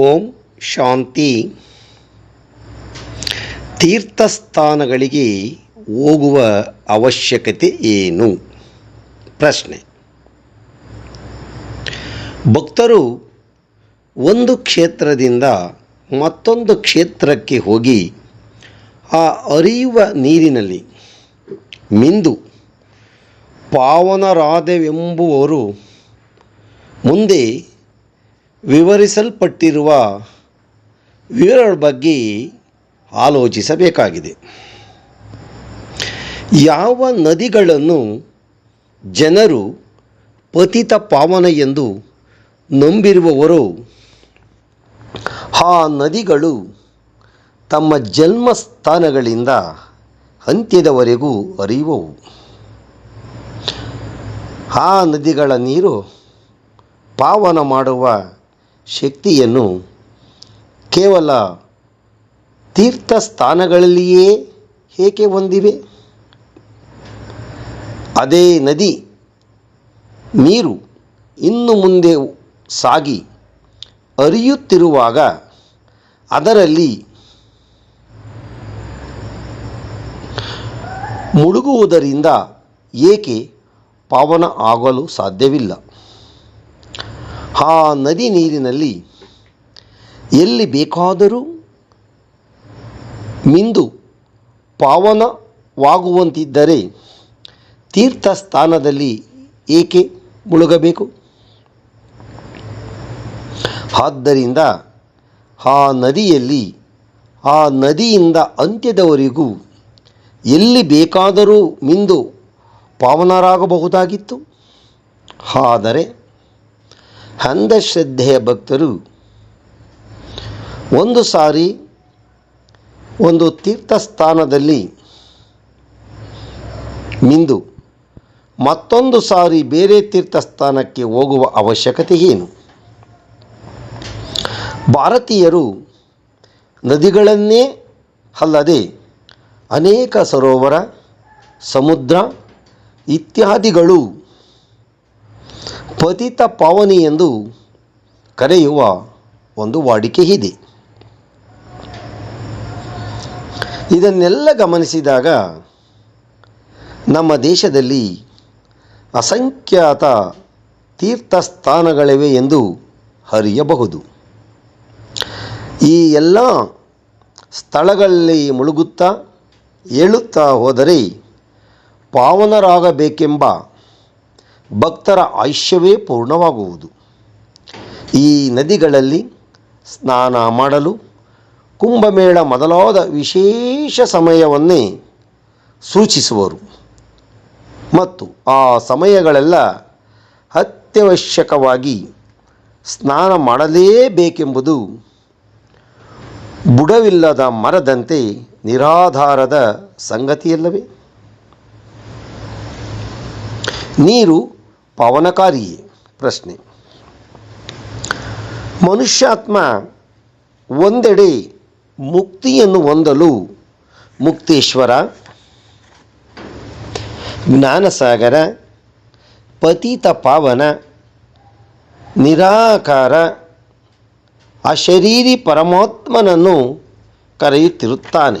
ಓಂ ಶಾಂತಿ. ತೀರ್ಥಸ್ಥಾನಗಳಿಗೆ ಹೋಗುವ ಅವಶ್ಯಕತೆ ಏನು? ಪ್ರಶ್ನೆ. ಭಕ್ತರು ಒಂದು ಕ್ಷೇತ್ರದಿಂದ ಮತ್ತೊಂದು ಕ್ಷೇತ್ರಕ್ಕೆ ಹೋಗಿ ಆ ಅರಿಯುವ ನೀರಿನಲ್ಲಿ ಮಿಂದು ಪಾವನರಾದೆವೆಂಬುವರು ಮುಂದೆ ವಿವರಿಸಲ್ಪಟ್ಟಿರುವ ವಿವರಗಳ ಬಗ್ಗೆ ಆಲೋಚಿಸಬೇಕಾಗಿದೆ. ಯಾವ ನದಿಗಳನ್ನು ಜನರು ಪತಿತ ಪಾವನ ಎಂದು ನಂಬಿರುವವರು, ಆ ನದಿಗಳು ತಮ್ಮ ಜನ್ಮಸ್ಥಾನಗಳಿಂದ ಅಂತ್ಯದವರೆಗೂ ಅರಿಯುವವು ಆ ನದಿಗಳ ನೀರು ಪಾವನ ಮಾಡುವ ಶಕ್ತಿಯನ್ನು ಕೇವಲ ತೀರ್ಥಸ್ಥಾನಗಳಲ್ಲಿಯೇ ಏಕೆ ಹೊಂದಿವೆ? ಅದೇ ನದಿ, ನೀರು ಇನ್ನು ಮುಂದೆ ಸಾಗಿ ಅರಿಯುತ್ತಿರುವಾಗ ಅದರಲ್ಲಿ ಮುಳುಗುವುದರಿಂದ ಏಕೆ ಪಾವನ ಆಗಲು ಸಾಧ್ಯವಿಲ್ಲ? ಆ ನದಿ ನೀರಿನಲ್ಲಿ ಎಲ್ಲಿ ಬೇಕಾದರೂ ಮಿಂದು ಪಾವನವಾಗುವಂತಿದ್ದರೆ ತೀರ್ಥ ಸ್ಥಾನದಲ್ಲಿ ಏಕೆ ಮುಳುಗಬೇಕು? ಆದ್ದರಿಂದ ಆ ನದಿಯಲ್ಲಿ, ಆ ನದಿಯಿಂದ ಅಂತ್ಯದವರೆಗೂ ಎಲ್ಲಿ ಬೇಕಾದರೂ ಮಿಂದು ಪಾವನರಾಗಬಹುದಾಗಿತ್ತು. ಆದರೆ ಅಂಧಶ್ರದ್ಧೆಯ ಭಕ್ತರು ಒಂದು ಸಾರಿ ಒಂದು ತೀರ್ಥಸ್ಥಾನದಲ್ಲಿ ಮಿಂದು ಮತ್ತೊಂದು ಸಾರಿ ಬೇರೆ ತೀರ್ಥಸ್ಥಾನಕ್ಕೆ ಹೋಗುವ ಅವಶ್ಯಕತೆ ಏನು? ಭಾರತೀಯರು ನದಿಗಳನ್ನೇ ಅಲ್ಲದೆ ಅನೇಕ ಸರೋವರ, ಸಮುದ್ರ ಇತ್ಯಾದಿಗಳು ಪತಿತ ಪಾವನಿ ಎಂದು ಕರೆಯುವ ಒಂದು ವಾಡಿಕೆ ಇದೆ. ಇದನ್ನೆಲ್ಲ ಗಮನಿಸಿದಾಗ ನಮ್ಮ ದೇಶದಲ್ಲಿ ಅಸಂಖ್ಯಾತ ತೀರ್ಥಸ್ಥಾನಗಳಿವೆ ಎಂದು ಹರಿಯಬಹುದು ಈ ಎಲ್ಲ ಸ್ಥಳಗಳಲ್ಲಿ ಮುಳುಗುತ್ತಾ, ಏಳುತ್ತಾ ಹೋದರೆ ಪಾವನರಾಗಬೇಕೆಂಬ ಭಕ್ತರ ಆಯುಷ್ಯವೇ ಪೂರ್ಣವಾಗುವುದು. ಈ ನದಿಗಳಲ್ಲಿ ಸ್ನಾನ ಮಾಡಲು ಕುಂಭಮೇಳ ಮೊದಲಾದ ವಿಶೇಷ ಸಮಯವನ್ನೇ ಸೂಚಿಸುವರು. ಮತ್ತು ಆ ಸಮಯಗಳೆಲ್ಲ ಅತ್ಯವಶ್ಯಕವಾಗಿ ಸ್ನಾನ ಮಾಡಲೇಬೇಕೆಂಬುದು ಬುಡವಿಲ್ಲದ ಮರದಂತೆ ನಿರಾಧಾರದ ಸಂಗತಿಯಲ್ಲವೇ? ನೀರು ಪಾವನಕಾರಿಯೇ? ಪ್ರಶ್ನೆ. ಮನುಷ್ಯಾತ್ಮ ಒಂದೆಡೆ ಮುಕ್ತಿಯನ್ನು ಹೊಂದಲು ಮುಕ್ತೇಶ್ವರ, ಜ್ಞಾನಸಾಗರ, ಪತಿತ ಪಾವನ, ನಿರಾಕಾರ, ಅಶರೀರಿ ಪರಮಾತ್ಮನನ್ನು ಕರೆಯುತ್ತಿರುತ್ತಾನೆ.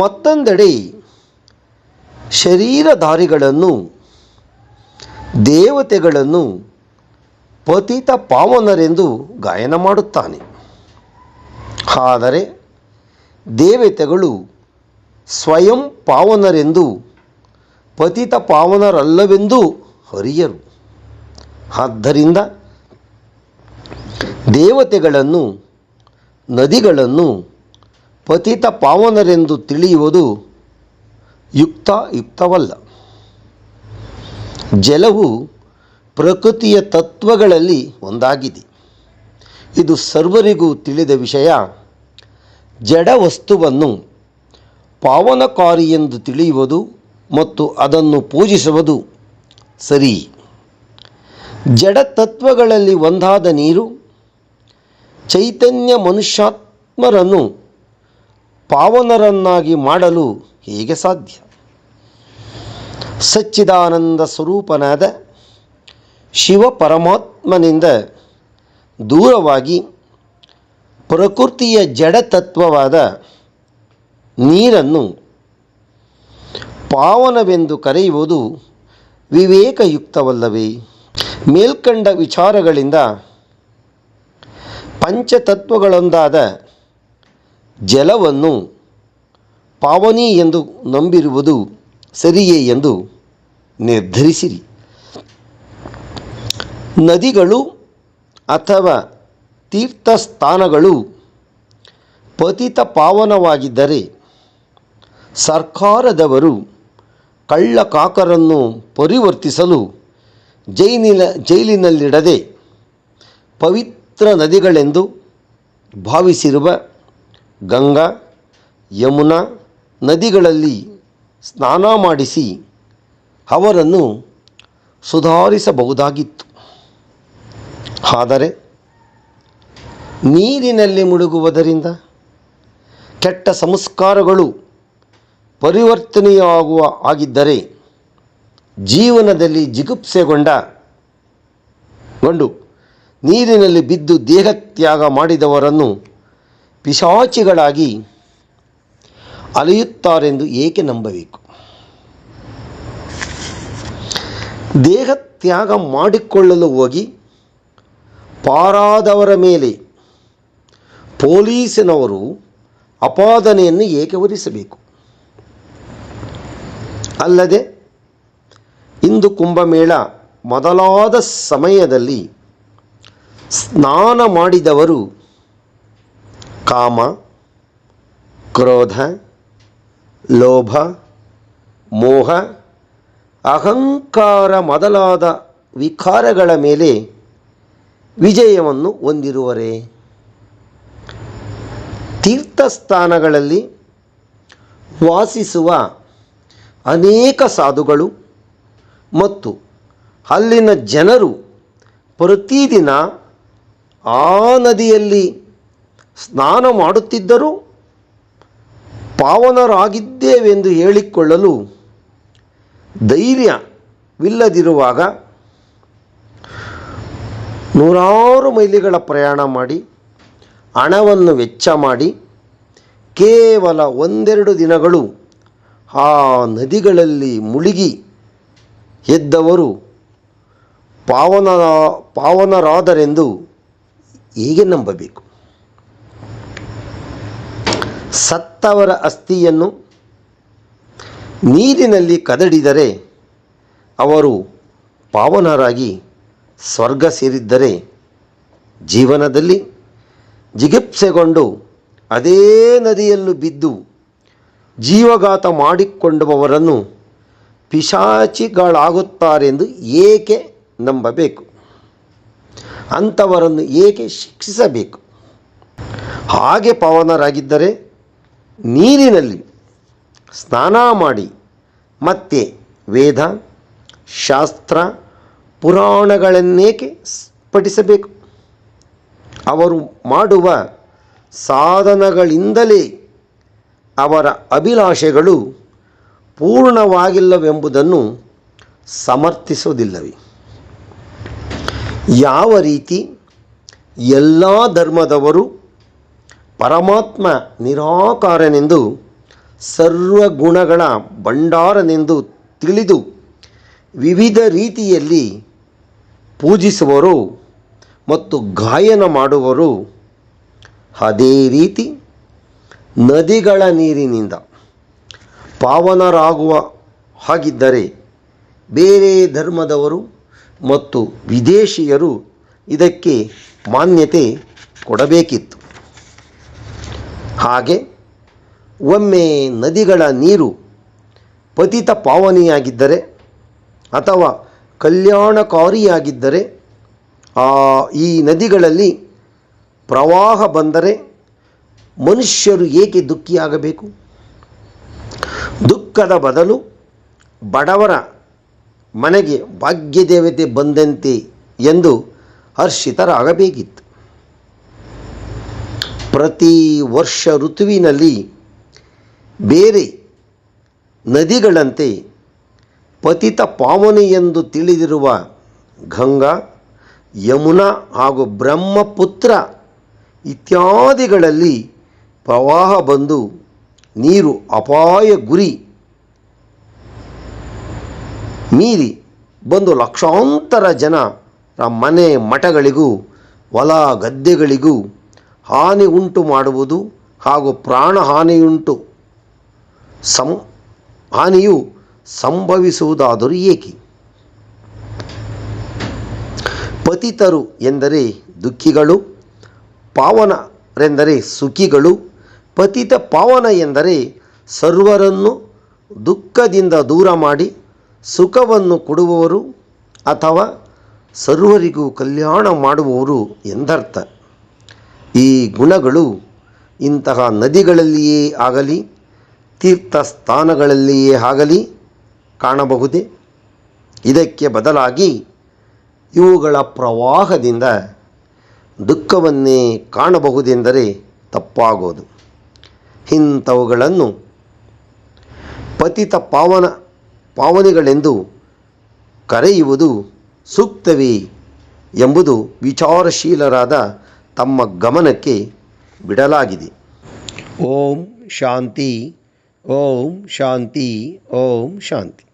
ಮತ್ತೊಂದೆಡೆ ಶರೀರಧಾರಿಗಳನ್ನು, ದೇವತೆಗಳನ್ನು ಪತಿತ ಪಾವನರೆಂದು ಗಾಯನ ಮಾಡುತ್ತಾನೆ. ಆದರೆ ದೇವತೆಗಳು ಸ್ವಯಂ ಪಾವನರೆಂದು, ಪತಿತ ಪಾವನರಲ್ಲವೆಂದು ಹರಿಯರು ಆದ್ದರಿಂದ ದೇವತೆಗಳನ್ನು, ನದಿಗಳನ್ನು ಪತಿತ ಪಾವನರೆಂದು ತಿಳಿಯುವುದು ಯುಕ್ತ ಯುಕ್ತವಲ್ಲ. ಜಲವು ಪ್ರಕೃತಿಯ ತತ್ವಗಳಲ್ಲಿ ಒಂದಾಗಿದೆ. ಇದು ಸರ್ವರಿಗೂ ತಿಳಿದ ವಿಷಯ. ಜಡ ವಸ್ತುವನ್ನು ಪಾವನಕಾರಿ ಎಂದು ತಿಳಿಯುವುದು ಮತ್ತು ಅದನ್ನು ಪೂಜಿಸುವುದು ಸರಿ. ಜಡ ತತ್ವಗಳಲ್ಲಿ ಒಂದಾದ ನೀರು ಚೈತನ್ಯ ಮನುಷ್ಯಾತ್ಮರನ್ನು ಪಾವನರನ್ನಾಗಿ ಮಾಡಲು ಹೇಗೆ ಸಾಧ್ಯ? ಸಚ್ಚಿದಾನಂದ ಸ್ವರೂಪನಾದ ಶಿವ ಪರಮಾತ್ಮನಿಂದ ದೂರವಾಗಿ ಪ್ರಕೃತಿಯ ಜಡತತ್ವವಾದ ನೀರನ್ನು ಪಾವನವೆಂದು ಕರೆಯುವುದು ವಿವೇಕಯುಕ್ತವಲ್ಲವೇ? ಮೇಲ್ಕಂಡ ವಿಚಾರಗಳಿಂದ ಪಂಚತತ್ವಗಳೊಂದಾದ ಜಲವನ್ನು ಪಾವನಿ ಎಂದು ನಂಬಿರುವುದು ಸರಿಯೇ ಎಂದು ನಿರ್ಧರಿಸಿರಿ. ನದಿಗಳು ಅಥವಾ ತೀರ್ಥಸ್ಥಾನಗಳು ಪತಿತ ಪಾವನವಾಗಿದ್ದರೆ ಸರ್ಕಾರದವರು ಕಳ್ಳಕಾಕರನ್ನು ಪರಿವರ್ತಿಸಲು ಜೈಲಿನ ಜೈಲಿನಲ್ಲಿಡದೆ ಪವಿತ್ರ ನದಿಗಳೆಂದು ಭಾವಿಸಿರುವ ಗಂಗಾ, ಯಮುನಾ ನದಿಗಳಲ್ಲಿ ಸ್ನಾನ ಮಾಡಿಸಿ ಅವರನ್ನು ಸುಧಾರಿಸಬಹುದಾಗಿತ್ತು. ಆದರೆ ನೀರಿನಲ್ಲಿ ಮುಳುಗುವುದರಿಂದ ಕೆಟ್ಟ ಸಂಸ್ಕಾರಗಳು ಪರಿವರ್ತನೆಯಾಗುವ ಆಗಿದ್ದರೆ ಜೀವನದಲ್ಲಿ ಜಿಗುಪ್ಸೆಗೊಂಡ ಗೊಂಡು ನೀರಿನಲ್ಲಿ ಬಿದ್ದು ದೇಹತ್ಯಾಗ ಮಾಡಿದವರನ್ನು ಪಿಶಾಚಿಗಳಾಗಿ ಅಲೆಯುತ್ತಾರೆಂದು ಏಕೆ ನಂಬಬೇಕು? ದೇಹ ತ್ಯಾಗ ಮಾಡಿಕೊಳ್ಳಲು ಹೋಗಿ ಪಾರಾದವರ ಮೇಲೆ ಪೊಲೀಸಿನವರು ಅಪಾದನೆಯನ್ನು ಏಕೆ ಹೊರಿಸಬೇಕು? ಅಲ್ಲದೆ ಇಂದು ಕುಂಭಮೇಳ ಮೊದಲಾದ ಸಮಯದಲ್ಲಿ ಸ್ನಾನ ಮಾಡಿದವರು ಕಾಮ, ಕ್ರೋಧ ಲೋಭ, ಮೋಹ, ಅಹಂಕಾರ ಮೊದಲಾದ ವಿಕಾರಗಳ ಮೇಲೆ ವಿಜಯವನ್ನು ಹೊಂದಿರುವರೆ? ತೀರ್ಥಸ್ಥಾನಗಳಲ್ಲಿ ವಾಸಿಸುವ ಅನೇಕ ಸಾಧುಗಳು ಮತ್ತು ಅಲ್ಲಿನ ಜನರು ಪ್ರತಿದಿನ ಆ ನದಿಯಲ್ಲಿ ಸ್ನಾನ ಮಾಡುತ್ತಿದ್ದರೂ ಪಾವನರಾಗಿದ್ದೇವೆಂದು ಹೇಳಿಕೊಳ್ಳಲು ಧೈರ್ಯವಿಲ್ಲದಿರುವಾಗ ನೂರಾರು ಮೈಲಿಗಳ ಪ್ರಯಾಣ ಮಾಡಿ, ಹಣವನ್ನು ವೆಚ್ಚ ಮಾಡಿ, ಕೇವಲ ಒಂದೆರಡು ದಿನಗಳು ಆ ನದಿಗಳಲ್ಲಿ ಮುಳುಗಿ ಎದ್ದವರು ಪಾವನ ಪಾವನರಾದರೆಂದು ಹೇಗೆ ನಂಬಬೇಕು. ಸತ್ತವರ ಅಸ್ಥಿಯನ್ನು ನೀರಿನಲ್ಲಿ ಕದಡಿದರೆ ಅವರು ಪಾವನರಾಗಿ ಸ್ವರ್ಗ ಸೇರಿದ್ದರೆ ಜೀವನದಲ್ಲಿ ಜಿಗಿಪ್ಸೆಗೊಂಡು ಅದೇ ನದಿಯಲ್ಲೂ ಬಿದ್ದು ಜೀವಘಾತ ಮಾಡಿಕೊಂಡವರನ್ನು ಪಿಶಾಚಿಗಳಾಗುತ್ತಾರೆಂದು ಏಕೆ ನಂಬಬೇಕು? ಅಂಥವರನ್ನು ಏಕೆ ಶಿಕ್ಷಿಸಬೇಕು? ಹಾಗೆ ಪಾವನರಾಗಿದ್ದರೆ ನೀರಿನಲ್ಲಿ ಸ್ನಾನ ಮಾಡಿ ಮತ್ತೆ ವೇದ, ಶಾಸ್ತ್ರ, ಪುರಾಣಗಳನ್ನೇಕೆ ಪಠಿಸಬೇಕು? ಅವರು ಮಾಡುವ ಸಾಧನಗಳಿಂದಲೇ ಅವರ ಅಭಿಲಾಷೆಗಳು ಪೂರ್ಣವಾಗಿಲ್ಲವೆಂಬುದನ್ನು ಸಮರ್ಥಿಸುವುದಿಲ್ಲವೆ? ಯಾವ ರೀತಿ ಎಲ್ಲ ಧರ್ಮದವರು ಪರಮಾತ್ಮ ನಿರಾಕಾರನೆಂದು, ಸರ್ವಗುಣಗಳ ಭಂಡಾರನೆಂದು ತಿಳಿದು ವಿವಿಧ ರೀತಿಯಲ್ಲಿ ಪೂಜಿಸುವರು ಮತ್ತು ಗಾಯನ ಮಾಡುವರು. ಅದೇ ರೀತಿ ನದಿಗಳ ನೀರಿನಿಂದ ಪಾವನರಾಗುವ ಹಾಗಿದ್ದರೆ ಬೇರೆ ಧರ್ಮದವರು ಮತ್ತು ವಿದೇಶಿಯರು ಇದಕ್ಕೆ ಮಾನ್ಯತೆ ಕೊಡಬೇಕಿತ್ತು. ಹಾಗೆ ಒಮ್ಮೆ ನದಿಗಳ ನೀರು ಪತಿತ ಪಾವನಿಯಾಗಿದ್ದರೆ ಅಥವಾ ಕಲ್ಯಾಣಕಾರಿಯಾಗಿದ್ದರೆ ಈ ನದಿಗಳಲ್ಲಿ ಪ್ರವಾಹ ಬಂದರೆ ಮನುಷ್ಯರು ಏಕೆ ದುಃಖಿಯಾಗಬೇಕು? ದುಃಖದ ಬದಲು ಬಡವರ ಮನೆಗೆ ಭಾಗ್ಯದೇವತೆ ಬಂದಂತೆ ಎಂದು ಹರ್ಷಿತರಾಗಬೇಕಿತ್ತು. ಪ್ರತಿ ವರ್ಷ ಋತುವಿನಲ್ಲಿ ಬೇರೆ ನದಿಗಳಂತೆ ಪತಿತ ಪಾವನಿ ಎಂದು ತಿಳಿದಿರುವ ಗಂಗಾ, ಯಮುನಾ ಹಾಗೂ ಬ್ರಹ್ಮಪುತ್ರ ಇತ್ಯಾದಿಗಳಲ್ಲಿ ಪ್ರವಾಹ ಬಂದು ನೀರು ಅಪಾಯ ಗುರಿ ಮೀರಿ ಬಂದು ಲಕ್ಷಾಂತರ ಜನರ ಮನೆ ಮಠಗಳಿಗೂ, ಹೊಲ ಗದ್ದೆಗಳಿಗೂ ಹಾನಿ ಉಂಟು ಮಾಡುವುದು ಹಾಗೂ ಪ್ರಾಣ ಹಾನಿಯುಂಟು. ಸಂ, ಹಾನಿಯು ಸಂಭವಿಸುವುದಾದರೂ ಏಕೆ? ಪತಿತರು ಎಂದರೆ ದುಃಖಿಗಳು, ಪಾವನರೆಂದರೆ ಸುಖಿಗಳು, ಪತಿತ ಪಾವನ ಎಂದರೆ ಸರ್ವರನ್ನು ದುಃಖದಿಂದ ದೂರ ಮಾಡಿ ಸುಖವನ್ನು ಕೊಡುವವರು ಅಥವಾ ಸರ್ವರಿಗೂ ಕಲ್ಯಾಣ ಮಾಡುವವರು ಎಂದರ್ಥ. ಈ ಗುಣಗಳು ಇಂತಹ ನದಿಗಳಲ್ಲಿಯೇ ಆಗಲಿ ತೀರ್ಥ ಸ್ಥಾನಗಳಲ್ಲಿಯೇ ಆಗಲಿ ಕಾಣಬಹುದೇ? ಇದಕ್ಕೆ ಬದಲಾಗಿ ಇವುಗಳ ಪ್ರವಾಹದಿಂದ ದುಃಖವನ್ನೇ ಕಾಣಬಹುದೆಂದರೆ ತಪ್ಪಾಗೋದು. ಇಂಥವುಗಳನ್ನು ಪತಿತ ಪಾವನ, ಪಾವನಿಗಳೆಂದು ಕರೆಯುವುದು ಸೂಕ್ತವೇ ಎಂಬುದು ವಿಚಾರಶೀಲರಾದ ತಮ್ಮ ಗಮನಕ್ಕೆ ಬಿಡಲಾಗಿದೆ. ಓಂ ಶಾಂತಿ ಓಂ ಶಾಂತಿ ಓಂ ಶಾಂತಿ.